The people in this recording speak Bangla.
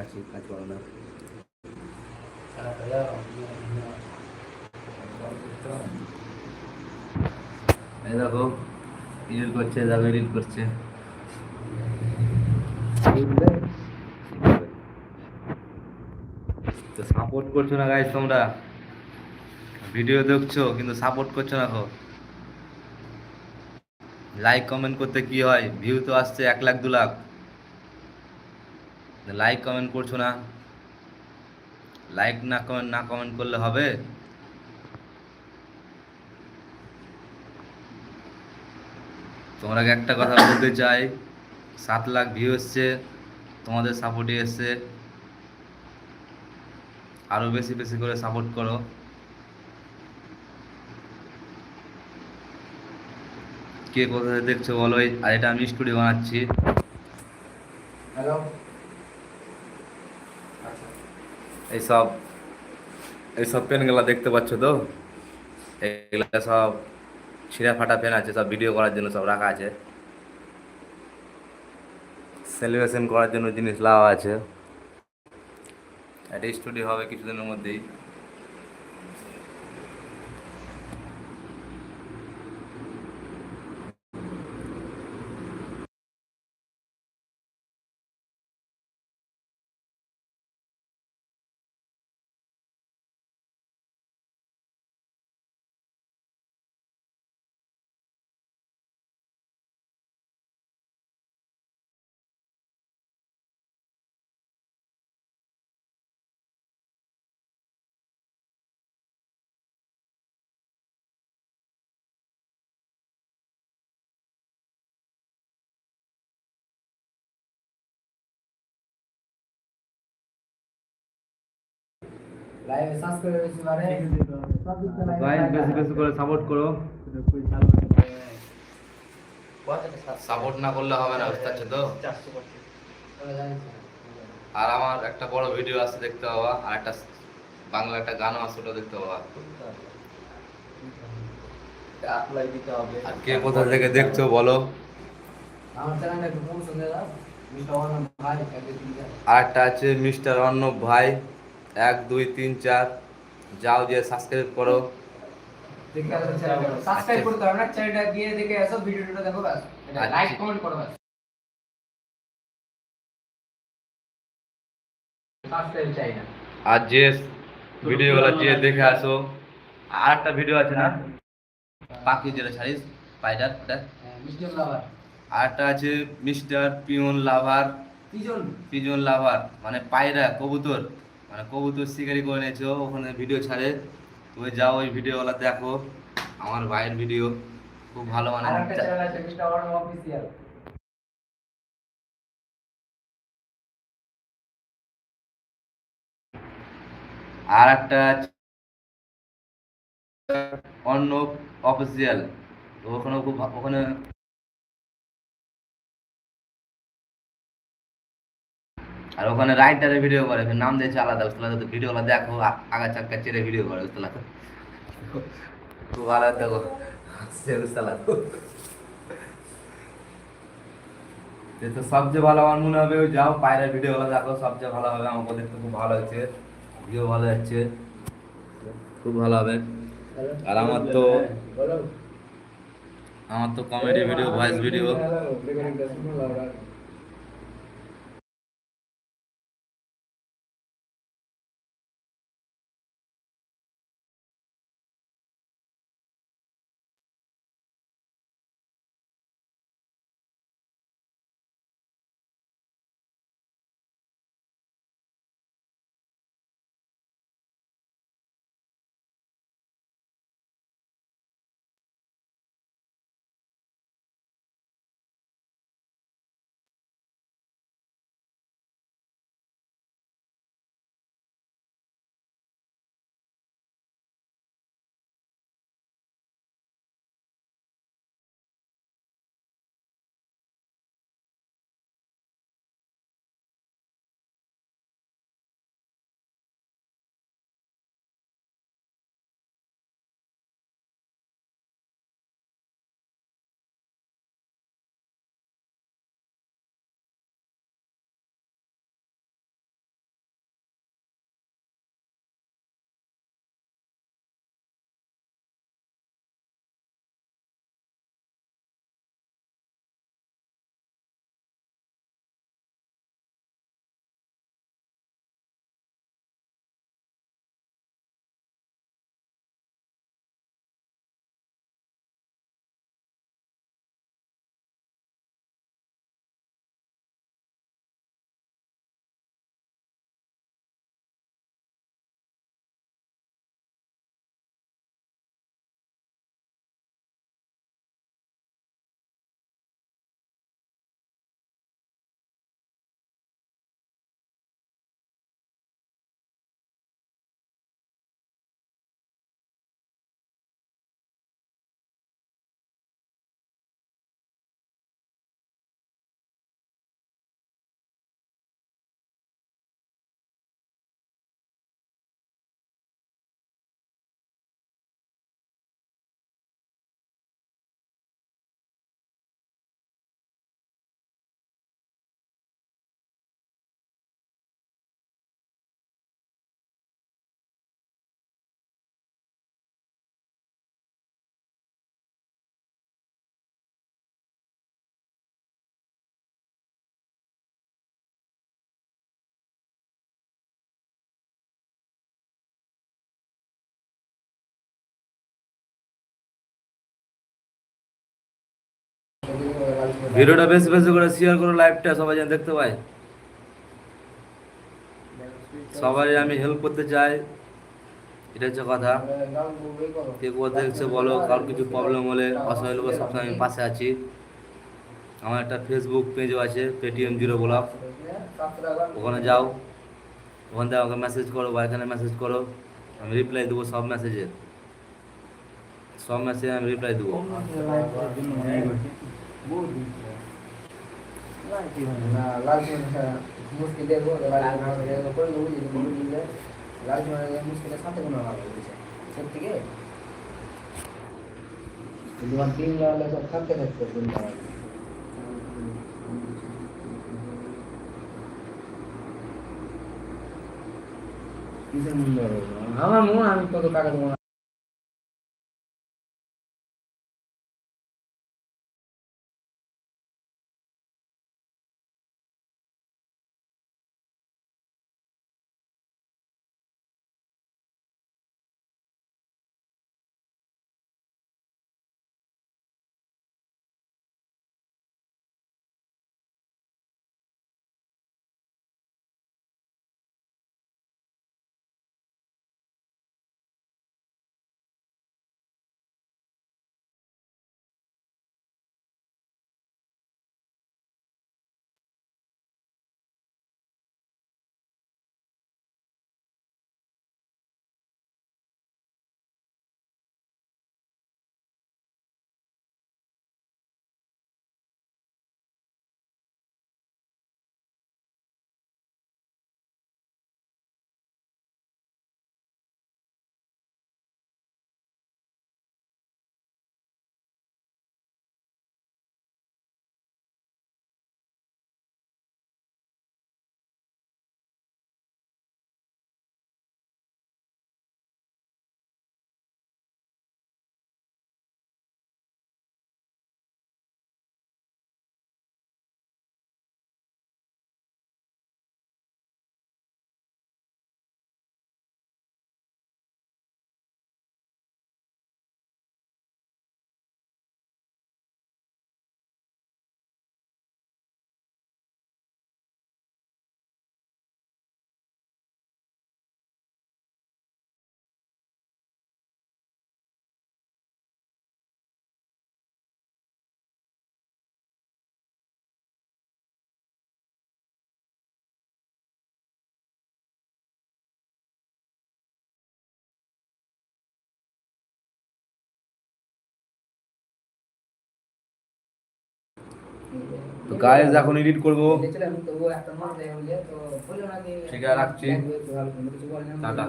দেখাচ্ছি কাজ করো না দেখো করছে করছে। তো সাপোর্ট করছ না গাইজ তোমরা? ভিডিও দেখছ, কিন্তু সাপোর্ট করছ না গো লাইক কমেন্ট করতে কি হয়? ভিউ তো আসছে এক লাখ, দু লাখ। লাইক কমেন্ট করছ না? লাইক না কমেন্ট না কমেন্ট করলে হবে? তোমাকে একটা কথা বলতে চাই। সাত লাখ ভিউ এসছে, তোমাদের সাপোর্টে এসছে। আরও বেশি বেশি করে সাপোর্ট করো। কে কোথায় দেখছ বলো? আর এটা আমি স্টুডিও বানাচ্ছি। হ্যালো এইসব এইসব পেনগুলো দেখতে পাচ্ছ তো? এগুলো সব ছিঁড়া ফাটা পেন আছে, সব ভিডিও করার জন্য সব রাখা আছে। সেলিব্রেশন করার জন্য জিনিস লাওয়া আছে। একটা স্টুডিও হবে কিছুদিনের মধ্যেই। লাইভ সাবস্ক্রাইব বেশি বেশি করে সাপোর্ট করো। সাপোর্ট না করলে হবে না বুঝতে পারছ তো। আর আমার একটা বড় ভিডিও আছে দেখতে পাবা। আর একটা বাংলা একটা গানও আছে ওটা দেখতে পাবা। আর কে কোথা থেকে দেখছ বলো। আর একটা আছে মিস্টার অর্ণব ভাই। এক দুই তিন চার। যাও যে সাবস্ক্রাইব করো। দেখে সাবস্ক্রাইব করতে হবে না চ্যানেলটা গিয়ে দেখে আসো ভিডিওটা দেখো ব্যাস। আচ্ছা। লাইক কমেন্ট করো ব্যাস। সাবস্ক্রাইব চাই না। আর যে ভিডিওগুলো যে দেখে আসো আর একটা ভিডিও আছে না? পাখি যেটা ছাড়িস স্পাইডার মিস্টার লাভার আর একটা আছে মিস্টার পিয়ন লাভার। তিনজন পিজন লাভার মানে পায়রা কবুতর। মানে কবুতর শিকারি করে নিয়েছো ওখানে ভিডিও ছাড়ে। তুমি যাও ওই ভিডিওগুলো দেখো আমার ভাইয়ের ভিডিও খুব ভালো মানে আর একটা অন্য অফিসিয়াল ওখানে খুব ওখানে আর ওখানে রাইটারের ভিডিও করে নাম দিয়েছে আলাদা বুঝতে পারছ ভিডিওগুলো দেখো আগা চাক্কা চেড়ে ভিডিও করে খুব ভালো দেখো তো সবচেয়ে ভালো আমার মনে হবে, ওই যাও দেখো, সবচেয়ে ভালো হবে দেখতে খুব ভালো হচ্ছে ভিডিও ভালো যাচ্ছে, খুব ভালো হবে। আর আমার তো আমার তো কমেডি ভিডিও ভয়েস ভিডিও ভিডিওটা বেশি বেশি করে শেয়ার করো লাইভটা সবাই যেন দেখতে পায়। সবাই আমি হেল্প করতে চাই, এটা হচ্ছে কথা। কে দেখছে, বলো, কারোর কিছু প্রবলেম হলে অসহায় লোকের সবসময় আমি পাশে আছি। আমার একটা ফেসবুক পেজও আছে পেটিএম জিরো ব্লক ওখানে যাও, ওখান থেকে আমাকে মেসেজ করো বা এখানে মেসেজ করো, আমি রিপ্লাই দেবো সব মেসেজে সব মেসেজে আমি রিপ্লাই দেবো। মুশকিল দেখব করে দেবো যদি বলে দিলে লাল মুশকিলের সাথে সব থেকে তোমার আমার মনে আমি কত টাকা দেবো তো গাইজ এখন এডিট করব ঠিক আছে, রাখছি। টাটা।